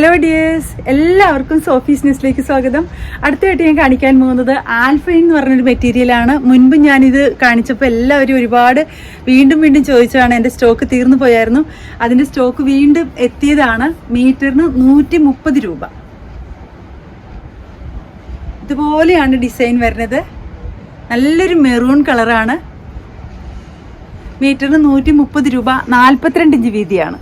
Hello dears എല്ലാവർക്കും Sophie's ന്യൂസിലേക്ക് സ്വാഗതം. അടുത്തതായിട്ട് ഞാൻ കാണിക്കാൻ പോകുന്നത് ആൽഫൈൻ എന്ന് പറഞ്ഞൊരു മെറ്റീരിയലാണ് മുൻപ് ഞാനിത് കാണിച്ചപ്പോൾ എല്ലാവരും ഒരുപാട് വീണ്ടും വീണ്ടും ചോദിച്ചതാണ് എന്റെ സ്റ്റോക്ക് തീർന്നു പോയായിരുന്നു. അതിന്റെ സ്റ്റോക്ക് വീണ്ടും എത്തിയതാണ് മീറ്ററിന് നൂറ്റി രൂപ. ഇതുപോലെയാണ് ഡിസൈൻ വരുന്നത്. നല്ലൊരു മെറൂൺ കളറാണ് മീറ്ററിന് നൂറ്റി രൂപ നാൽപ്പത്തിരണ്ട് ഇഞ്ച് വീതിയാണ്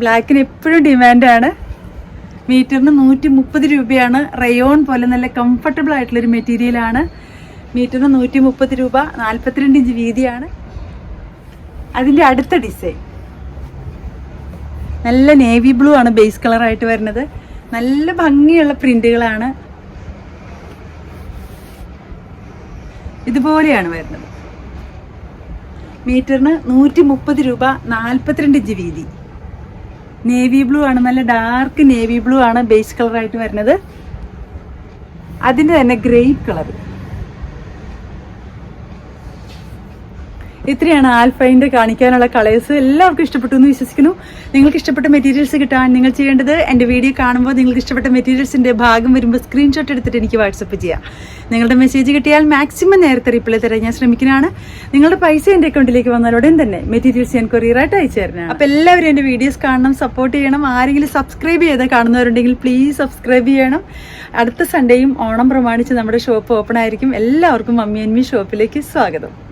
ബ്ലാക്കിന് എപ്പോഴും ഡിമാൻഡാണ്. മീറ്ററിന് നൂറ്റി മുപ്പത് രൂപയാണ്. റയോൺ പോലെ നല്ല കംഫർട്ടബിൾ ആയിട്ടുള്ളൊരു മെറ്റീരിയലാണ് മീറ്ററിന് നൂറ്റി മുപ്പത് രൂപ നാൽപ്പത്തിരണ്ട് ഇഞ്ച് വീതിയാണ്. അതിന്റെ അടുത്ത ഡിസൈൻ. നല്ല നേവി ബ്ലൂ ആണ് ബേസ് കളറായിട്ട് വരുന്നത്. നല്ല ഭംഗിയുള്ള പ്രിന്റുകളാണ്. ഇതുപോലെയാണ് വരുന്നത്. മീറ്ററിന് നൂറ്റി മുപ്പത് രൂപ നാൽപ്പത്തിരണ്ട് ഇഞ്ച് വീതി. നേവി ബ്ലൂ ആണ്. നല്ല ഡാർക്ക് നേവി ബ്ലൂ ആണ് ബേസ് കളറായിട്ട് വരുന്നത്. അതിന്റെ തന്നെ ഗ്രേപ്പ് കളർ ഇത്രയാണ് ആൽഫൈന്റെ കാണിക്കാനുള്ള കളേഴ്സ്. എല്ലാവർക്കും ഇഷ്ടപ്പെട്ടു എന്ന് വിശ്വസിക്കുന്നു. നിങ്ങൾക്ക് ഇഷ്ടപ്പെട്ട മെറ്റീരിയൽസ് കിട്ടാൻ നിങ്ങൾ ചെയ്യേണ്ടത് എന്റെ വീഡിയോ കാണുമ്പോൾ നിങ്ങൾക്ക് ഇഷ്ടപ്പെട്ട മെറ്റീരിയൽസിന്റെ ഭാഗം വരുമ്പോൾ സ്ക്രീൻഷോട്ട് എടുത്തിട്ട് എനിക്ക് വാട്സപ്പ് ചെയ്യാം. നിങ്ങളുടെ മെസ്സേജ് കിട്ടിയാൽ മാക്സിമം നേരത്തെ റിപ്ലൈ തരാൻ ഞാൻ ശ്രമിക്കുന്നതാണ്. നിങ്ങളുടെ പൈസ എന്റെ അക്കൗണ്ടിലേക്ക് വന്നാൽ ഉടൻ തന്നെ മെറ്റീരിയൽസ് ഞാൻ കൊറിയറായിട്ട് അയച്ചു തരണം അപ്പോൾ എല്ലാവരും എന്റെ വീഡിയോസ് കാണണം സപ്പോർട്ട് ചെയ്യണം. ആരെങ്കിലും സബ്സ്ക്രൈബ് ചെയ്ത് കാണുന്നവരുണ്ടെങ്കിൽ പ്ലീസ് സബ്സ്ക്രൈബ് ചെയ്യണം. അടുത്ത സൺഡേയും ഓണം പ്രമാണിച്ച് നമ്മുടെ ഷോപ്പ് ഓപ്പൺ ആയിരിക്കും. എല്ലാവർക്കും മമ്മി അൻമി ഷോപ്പിലേക്ക് സ്വാഗതം.